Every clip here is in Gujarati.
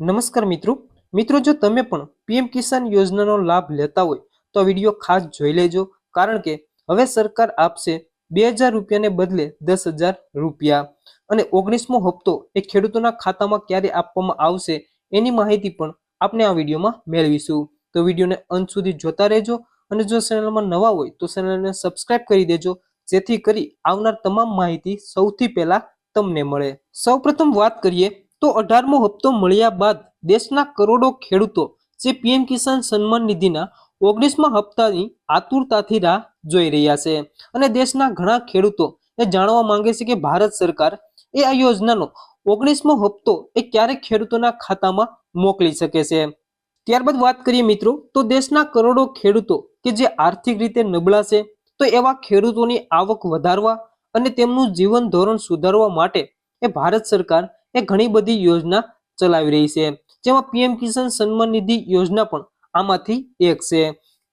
નમસ્કાર મિત્રો. મિત્રો, જો તમે પણ પીએમ કિસાન યોજનાનો લાભ લેતા હોય, તો વીડિયો ખાસ જોઈ લેજો. કારણ કે હવે સરકાર આપશે બે હજાર રૂપિયાને બદલે દસ હજાર રૂપિયા. અને ઓગણીસમો હપ્તો એ ખેડૂતોના ખાતામાં ક્યારે આપવામાં આવશે, એની માહિતી પણ આપણે આ વિડીયોમાં મેળવીશું. તો વિડીયોને અંત સુધી જોતા રહેજો. અને જો ચેનલમાં નવા હોય, તો ચેનલને સબસ્ક્રાઇબ કરી દેજો. જેથી કરી આવનાર તમામ માહિતી સૌથી પહેલા તમને મળે. સૌપ્રથમ વાત કરીએ તો અઢારમો હપ્તો મળ્યા બાદ દેશના કરોડો ખેડૂતો, જે પીએમ કિસાન સન્માન નિધિના ઓગણીસમા હપ્તાની આતુરતાથી રાહ જોઈ રહ્યા છે. અને દેશના ઘણા ખેડૂતો એ જાણવા માંગે છે કે ભારત સરકાર એ આ યોજનાનો ઓગણીસમો હપ્તો એ ક્યારે ખેડૂતોના ખાતામાં મોકલી શકે છે. ત્યારબાદ વાત કરીએ મિત્રો, તો દેશના કરોડો ખેડૂતો કે જે આર્થિક રીતે નબળા છે તો એવા ખેડૂતોની આવક વધારવા અને તેમનું જીવન ધોરણ સુધારવા માટે એ ભારત સરકાર એ ઘણી બધી યોજના ચલાવી રહી છે. જેમાં પીએમ કિસાન સન્માન નિધિ યોજના પણ આમાંથી એક છે.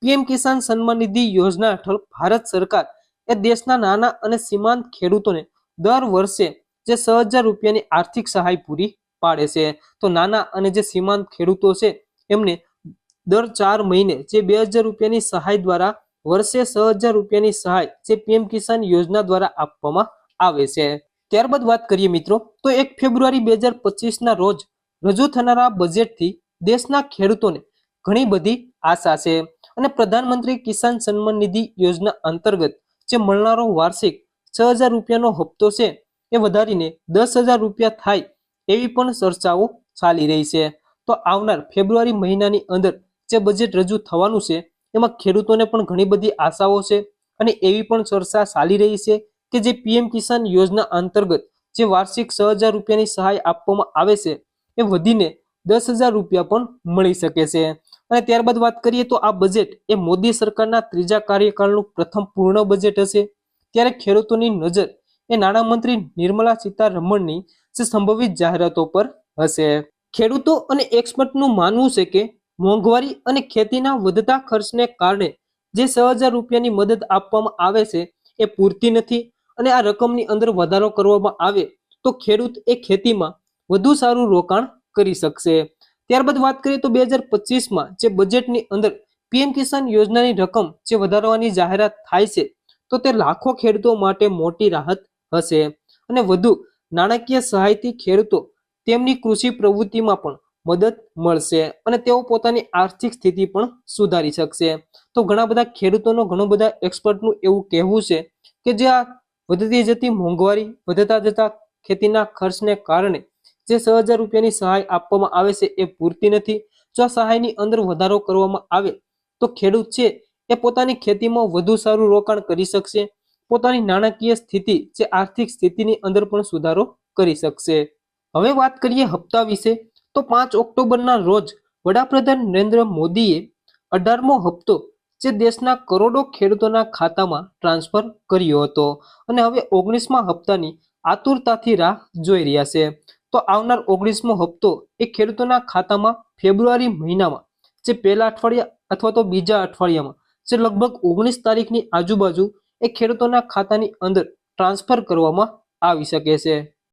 પીએમ કિસાન સન્માન નિધિ યોજના હેઠળ ભારત સરકાર એ દેશના નાના અને સીમાંત ખેડૂતોને દર વર્ષે જે છ હજાર રૂપિયાની આર્થિક સહાય પૂરી પાડે છે. તો નાના અને જે સીમાંત ખેડૂતો છે, એમને દર ચાર મહિને જે બે હજાર રૂપિયાની સહાય દ્વારા વર્ષે છ હજાર રૂપિયાની સહાય જે પીએમ કિસાન યોજના દ્વારા આપવામાં આવે છે. ત્યારબાદ વાત કરીએ મિત્રો, તો એક ફેબ્રુઆરી બે હજાર પચીસના રોજ રજૂ થનારા બજેટથી દેશના ખેડૂતોને ઘણી બધી આશા છે. અને પ્રધાનમંત્રી કિસાન સન્માન નિધિ યોજના અંતર્ગત જે મળનારો વાર્ષિક છ હજાર રૂપિયાનો હપ્તો છે, એ વધારીને દસ હજાર રૂપિયા થાય એવી પણ ચર્ચાઓ ચાલી રહી છે. તો આવનાર ફેબ્રુઆરી મહિનાની અંદર જે બજેટ રજૂ થવાનું છે, એમાં ખેડૂતોને પણ ઘણી બધી આશાઓ છે અને એવી પણ ચર્ચા ચાલી રહી છે કે જે પીએમ કિસાન યોજના અંતર્ગત જે વાર્ષિક છ હજાર રૂપિયાની સહાય આપવામાં આવે છે, એ વધીને દસ હજાર રૂપિયા પણ મળી શકે છે. અને ત્યારબાદ વાત કરીએ તો આ બજેટ એ મોદી સરકારના ત્રીજા કાર્યકાળનું પ્રથમ પૂર્ણ બજેટ હશે. ત્યારે ખેડૂતોની નજર એ નાણામંત્રી નિર્મલા સીતારમણની જે સંભવિત જાહેરાતો પર હશે. ખેડૂતો અને એક્સપર્ટનું માનવું છે કે મોંઘવારી અને ખેતીના વધતા ખર્ચને કારણે જે છ હજાર રૂપિયાની મદદ આપવામાં આવે છે, એ પૂરતી નથી. અને આ રકમની અંદર વધારો કરવામાં આવે, તો ખેડૂત એ ખેતીમાં વધુ સારું રોકાણ કરી શકશે. ત્યારબાદ વાત કરીએ તો બે હજાર પચીસમાં જે બજેટની અંદર પીએમ કિસાન યોજનાની રકમ જે વધારવાની જાહેરાત થાય છે, તો તે લાખો ખેડૂતો માટે મોટી રાહત હશે. અને વધુ નાણાકીય સહાયથી ખેડૂતો તેમની કૃષિ પ્રવૃત્તિમાં પણ મદદ મળશે અને તેઓ પોતાની આર્થિક સ્થિતિ પણ સુધારી શકશે. તો ઘણા બધા ખેડૂતોનો ઘણો બધા એક્સપર્ટનું એવું કહેવું છે કે જે આ વધતી જતી મોંઘવારી, વધતા જતા ખેતીના ખર્ચને કારણે જે છ હજાર રૂપિયાની સહાય આપવામાં આવે છે એ પૂરતી નથી. જો આ સહાયની અંદર વધારો કરવામાં આવે તો ખેડૂત છે એ પોતાની ખેતીમાં વધુ સારું રોકાણ કરી શકશે. પોતાની નાણાકીય સ્થિતિ જે આર્થિક સ્થિતિની અંદર પણ સુધારો કરી શકશે. હવે વાત કરીએ હપ્તા વિશે, તો પાંચ ઓક્ટોબરના રોજ વડાપ્રધાન નરેન્દ્ર મોદીએ અઢારમો હપ્તો જે દેશના કરોડો ખેડૂતોના ખાતામાં ટ્રાન્સફર કર્યો હતો. અને હવે ઓગણીસમા હપ્તાની આતુરતાથી રાહ જોઈ રહ્યા છે. તો આવનાર ઓગણીસમો હપ્તો એ ખેડૂતોના ખાતામાં ફેબ્રુઆરી મહિનામાં, જે પહેલા અઠવાડિયા અથવા તો બીજા અઠવાડિયામાં, જે લગભગ ઓગણીસ તારીખની આજુબાજુ એ ખેડૂતોના ખાતાની અંદર ટ્રાન્સફર કરવામાં આવી શકે છે.